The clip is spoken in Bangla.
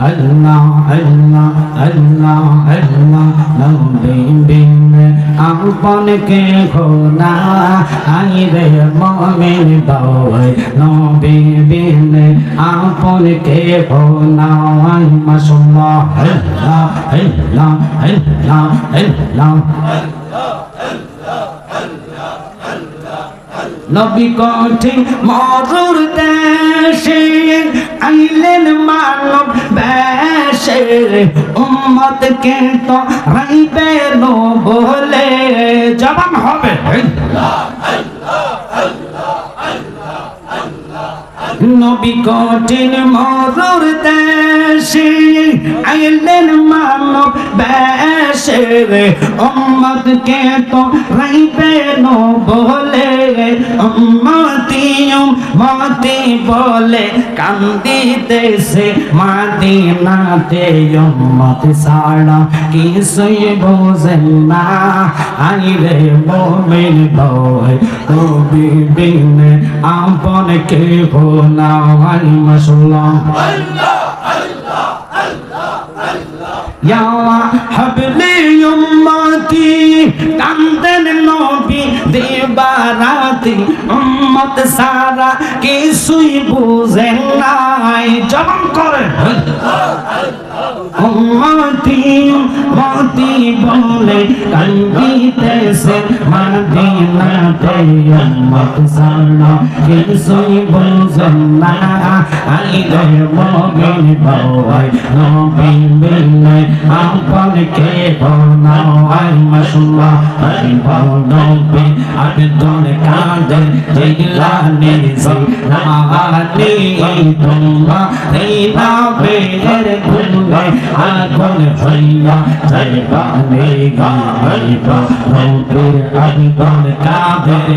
আল্লাহ আল্লাহ আল্লাহ আল্লাহ নবী বিন আপন কে খোনা আই রে মমিন বাই নবী বিন আপন কে খোনা মাশাআল্লাহ আল্লাহ আল্লাহ আল্লাহ আল্লাহ নবী কঠিন মরুর দেশে উম্মত কে তো রাইবে নো বলে। জবান হবে। নবী কঠিন মরুর দেশে আইলেন মানব বেশে উম্মত কে তো রাইবে নো বলে। উম্মতি উম্মতি বলে কান্দিতেছে মাদিনাতে। উম্মত সারা কিছুই বোঝেন না। আইরে মোমিন ভয় নবী বিন আপন কে ভোলা আই মাশাআল্লাহ ইয়া হাবলি উম্মতি দেবারাতি উম্মত সারা কিছুই বুঝেন নাই। জবান করে। উম্মতি উম্মতি বলে কান্দিতেছে, মদিনাতে উম্মত সারা কিছুই বুঝেন না। আইলে মুমিন ভাই নবী বিনে আপন কে বানাও আই মাশাআল্লাহ আই নবী আবেদন কাঁদে জিলানি জিলানি তোমরা এই নামের গুণে আগুন হইয়া হাইবা হাইবা হাইবা রৌদ্রের আবিদান কাদের